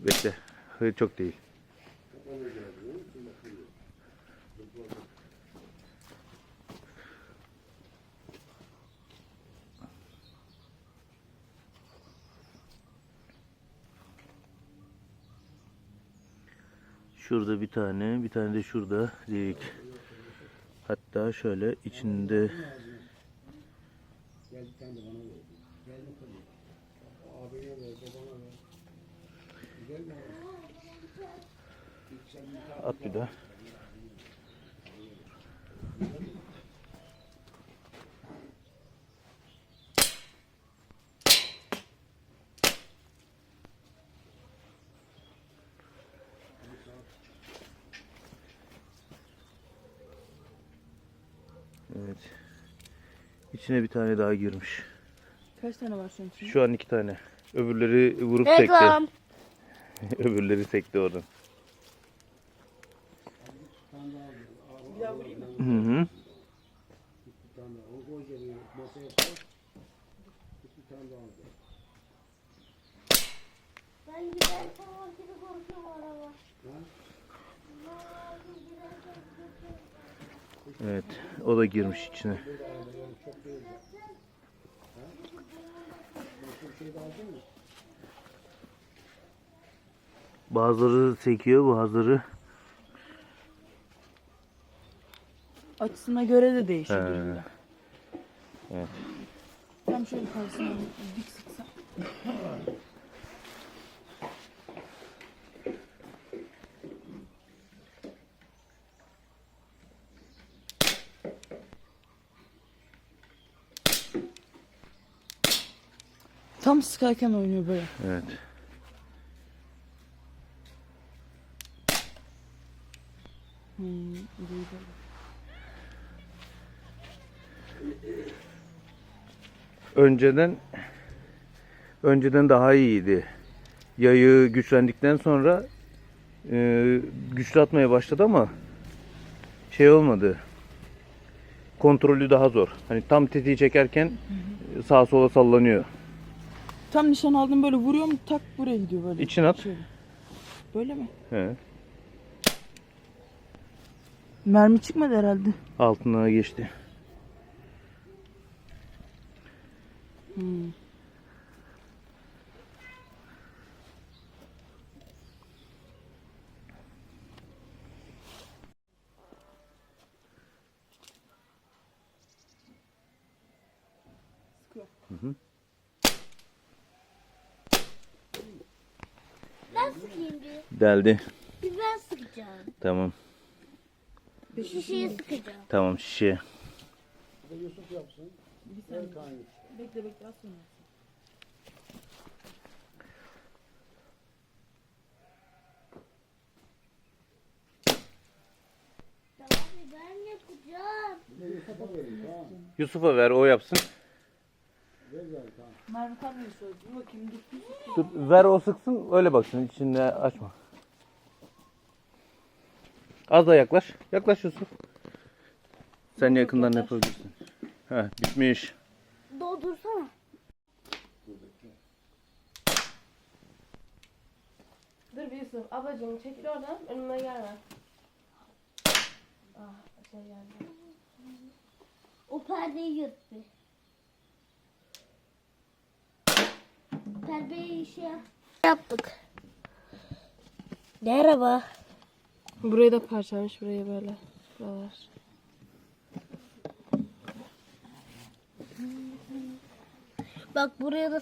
Bekle. Hayır çok değil. Şurada bir tane, bir tane de şurada delik. Hatta şöyle içinde Gel bir tane de bana ver. Gel bakalım. Abine ver, babana ver. Güzel mi? Git sen bir tane at bir daha. Evet. İçine bir tane daha girmiş. Kaç tane var şu an? içinde? Şu an iki tane. Öbürleri vurup Reklam. sekti. Öbürleri sekti oradan. Evet. O da girmiş içine. Başka? Bazıları sekiyor, bazıları Açısına göre de. He. birbirine. Evet. Tam şöyle karşısına dik sıksam. Tam sıkarken oynuyor böyle. Evet. Hmm. Önceden önceden daha iyiydi. Yayı güçlendikten sonra e, güçlü atmaya başladı ama şey olmadı. Kontrolü daha zor. Hani tam tetiği çekerken sağa sola sallanıyor. Tam nişan aldım böyle vuruyorum tak buraya gidiyor böyle. İçine at. Şöyle. Böyle mi? He. Mermi çıkmadı herhalde. Altına geçti. Hmm. Ben sıkayım bir. Deldi. Bir ben sıkacağım. Tamam. Şişeyi sıkacağım. Tamam şişe. Bir de Yusuf yapsın. Kaan Yusuf. Bekle bekle az sonra. Tamam ben yapacağım. Bir de Yusuf'a verin Kaan. Yusuf'a ver o yapsın. Ver ver. Dur bakayım dur. Dur, ver o sıksın öyle baksın içinde açma. Az da yaklaş. Yaklaş Yusuf. Sen yakından yaklaş. yapabilirsin. Heh, bitmiş. Doldursana. Dur bir Yusuf. Ablacığım çekil oradan. Önüme gelme. Ah şey geldi. O perdeyi yırt bir. Perdeyi şey yap. Yaptık. Merhaba. Burayı da parçalamış burayı böyle. Buralar. Bak buraya da